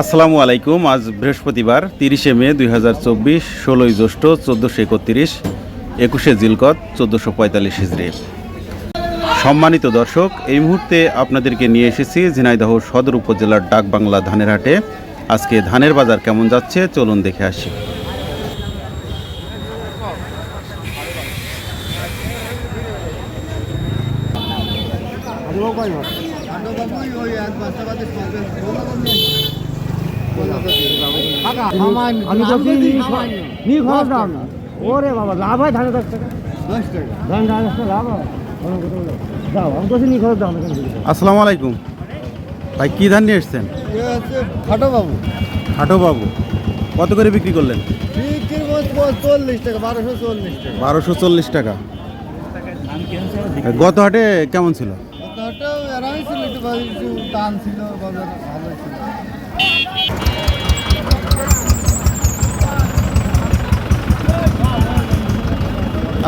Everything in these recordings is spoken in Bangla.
আসসালামু আলাইকুম। আজ বৃহস্পতিবার, তিরিশে মে দুই হাজার চব্বিশ, ষোলোই জ্যৈষ্ঠ চোদ্দোশো একত্রিশ, একুশে জিলকত চোদ্দোশো পঁয়তাল্লিশ হিজড়ি সম্মানিত দর্শক, এই মুহূর্তে আপনাদেরকে নিয়ে এসেছি ঝিনাইদহ সদর উপজেলার ডাকবাংলা ধানের হাটে। আজকে ধানের বাজার কেমন যাচ্ছে? চলুন দেখে আসি। আমি তো নি খরচ দাম না। ওরে বাবা লাভ হয় ধানে দশ টাকা। ধান ধান দশ টাকা লাভ হয়? আমি তো নি খরচ দাম দিতে? আসসালামু আলাইকুম। ভাই কী ধান নিয়ে এসছেন? খাটো বাবু হাটো বাবু কত করে বিক্রি করলেন? বিক্রি চল্লিশ টাকা বারোশো চল্লিশ টাকা। বারোশো চল্লিশ টাকা। গত হাটে কেমন ছিল?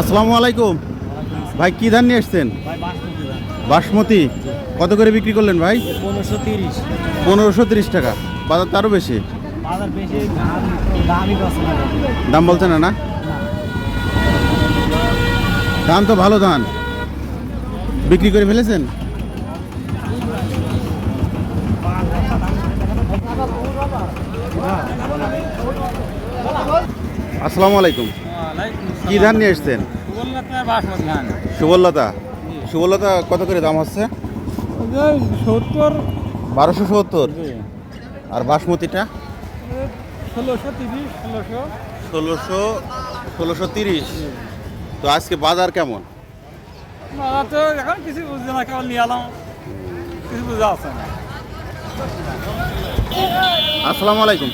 আসসালামু আলাইকুম। ভাই কি ধান নিয়ে এসছেন বাসমতি কত করে বিক্রি করলেন ভাই? পনেরোশো তিরিশ। পনেরোশো তিরিশ টাকা। বাজার তারও বেশি। দাম বলছে না না? ধান তো ভালো ধান। বিক্রি করে ফেলেছেন? আসসালামু আলাইকুম। কি ধান নিয়ে এসছেন সুবললতা? সুবললতা কত করে দাম হচ্ছে? সত্তর। বারোশো সত্তর? আর বাসমতিটা? ষোলোশো তিরিশ ষোলোশো। ষোলোশো ষোলোশো তিরিশ। তো আজকে বাজার কেমন? তো এখন কিছু বুঝছে না কেমন নিয়ে এলাম। কিছু বুঝা আছে না। আসসালামু আলাইকুম।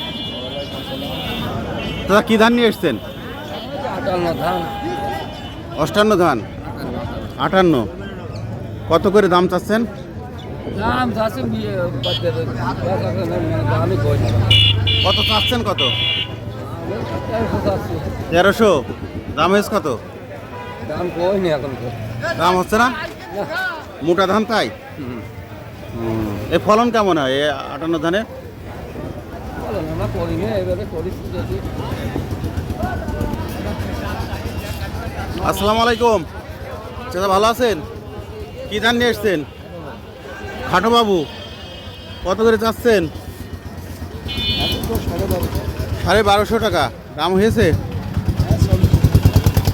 দাদা কি ধান নিয়ে এসছেন? ধান। অষ্টান্ন ধান। আটান্ন। কত করে দাম চাচ্ছেন? কত চাচ্ছেন কত? তেরোশো দাম হয়েছে কত? দাম কই নি এখন দাম হচ্ছে না? মোটা ধান তাই? এই ফলন কেমন হয়? এই আটান্ন ধানে আমরা করি এবারে করি আসসালামু আলাইকুম। চাচা ভালো আছেন? কী ধান নিয়ে এসছেন বাবু, কত করে চাচ্ছেন? সাড়ে বারোশো টাকা, দাম হয়েছে?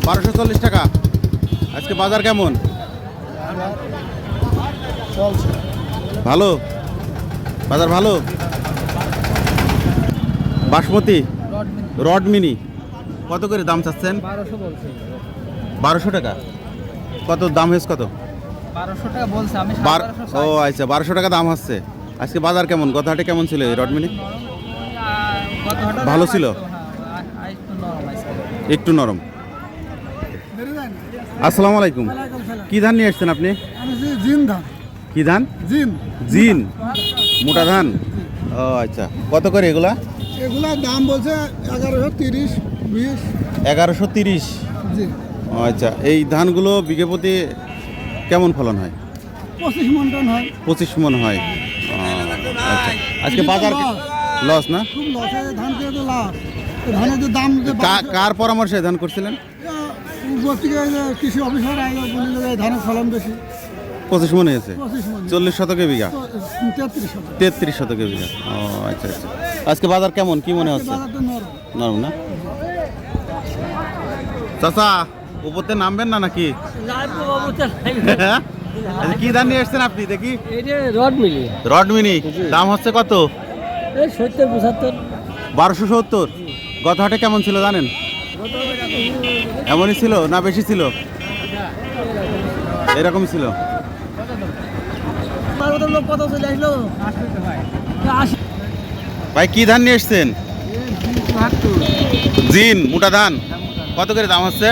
বারোশো চল্লিশ টাকা। আজকে বাজার কেমন? ভালো? বাজার ভালো? বাসমতি? রড মিনি? কত করে দাম চাচ্ছেন? বারোশো টাকা? কত দাম হয়েছে কত? বারোশো টাকা বলছে আমি বার ও আচ্ছা বারোশো টাকা দাম হচ্ছে। আজকে বাজার কেমন? গত হাটে কেমন ছিল এই রডমিনি? ভালো ছিল? একটু নরম আসসালামু আলাইকুম। কি ধান নিয়ে আসছেন আপনি? জিন ধান। কি ধান? জিন। জিন। মোটা ধান? ও আচ্ছা। কত করে এগুলা? এগুলা দাম বলছে এগারোশো তিরিশ বিশ। এগারোশো তিরিশ। জি। আচ্ছা এই ধানগুলো বিঘে প্রতি কেমন ফলন হয়? পঁচিশ মন টন হয়। পঁচিশ মন হয়। আচ্ছা। আজকে বাজার লস। না? কার পরামর্শে ধান করছিলেন? কৃষি অফিসার ধানের ফলন বেশি। পঁচিশ মনে হয়েছে? চল্লিশ শতকে বিঘা? তেত্রিশ শতকে। বিঘা। ও আচ্ছা আচ্ছা। আজকে বাজার কেমন? কি মনে হচ্ছে? নরম না? চাচা উপরতে নামবেন না নাকি? হ্যাঁ? আচ্ছা, কি ধান নিয়ে এসছেন আপনি? দেখি। রডমিনি মিনি দাম হচ্ছে কত? সত্তর পঁচাত্তর। বারোশো সত্তর। গত হাটে কেমন ছিল জানেন? এমনই ছিল না বেশি ছিল? এরকম ছিল। ভাই কি ধান নিয়ে এসছেন? জিন মোটা ধান। কত করে দাম হচ্ছে?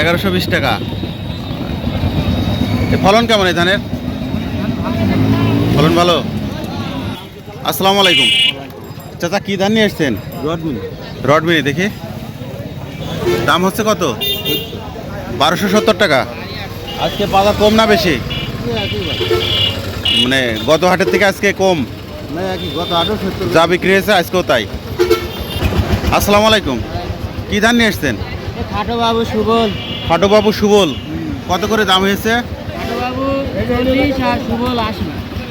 এগারোশো বিশ টাকা ফলন কেমন এই ধানের? ফলন ভালো? আসসালামু আলাইকুম। চাচা কি ধান নিয়ে এসছেন? রডমিল। রডমিনি দেখি। দাম হচ্ছে কত? বারোশো সত্তর টাকা। আজকে বাজার কম না বেশি? মানে গত হাটের থেকে আজকে কম। যা বিক্রি হয়েছে আজকেও তাই। আসসালামু আলাইকুম। কি ধান নিয়ে এসছেন? খাটো বাবু সুবল। খাটোবাবু সুবল। কত করে দাম হয়েছে?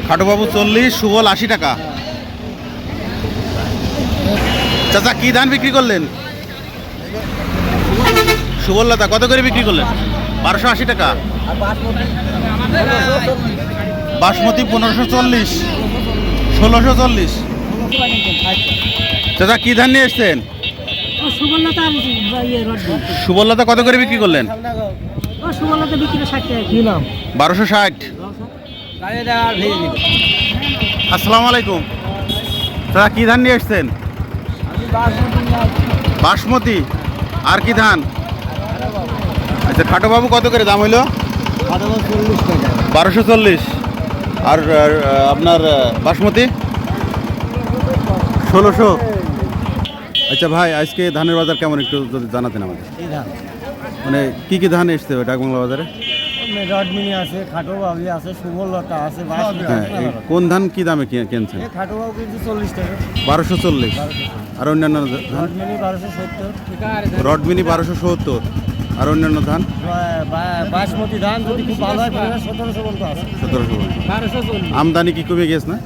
খাটো বাবু চল্লিশ সুবল আশি। সুবল টাকা। চাচা কি ধান বিক্রি করলেন? সুবললতা কত করে বিক্রি করলেন? বারোশো আশি টাকা। বাসমতি বাসমতি পনেরোশো চল্লিশ ষোলোশো চল্লিশ। চাচা কি ধান নিয়ে এসছেন? সুবর্ণতা ইয়ে কত করে বিক্রি করলেন? বারোশো ষাট। আসসালামু আলাইকুম। চাচা কি ধান নিয়ে এসছেন বাসমতি। আর কি ধান? আচ্ছা খাটোবাবু কত করে দাম হইল? খাটো বাবু বারোশো চল্লিশ। আর আর, আপনার বাসমতি? ষোলোশো। আচ্ছা ভাই আজকে ধানের বাজার কেমন একটু যদি জানাতেন আমাদের এই ধান। মানে কি কি ধান এসছে ডাকবাংলা বাজারে? রডমিনি আছে খাটো বাবু আছে সুবলতা আছে হ্যাঁ এই কোন ধান কি দামে কি- কিনছেন? এই খাটো বাবু কিন্তু চল্লিশ টাকা। বারোশো চল্লিশ। আর অন্যান্য ধান? রডমিনি বারোশো সত্তর। রডমিনি বারোশো সত্তর। আর অন্যান্য ধান? বাসমতি ধান যদি খুব ভালো হয় সতেরোশো পর্যন্ত আছে। সতেরোশো আমদানি কি কমে গেছে না?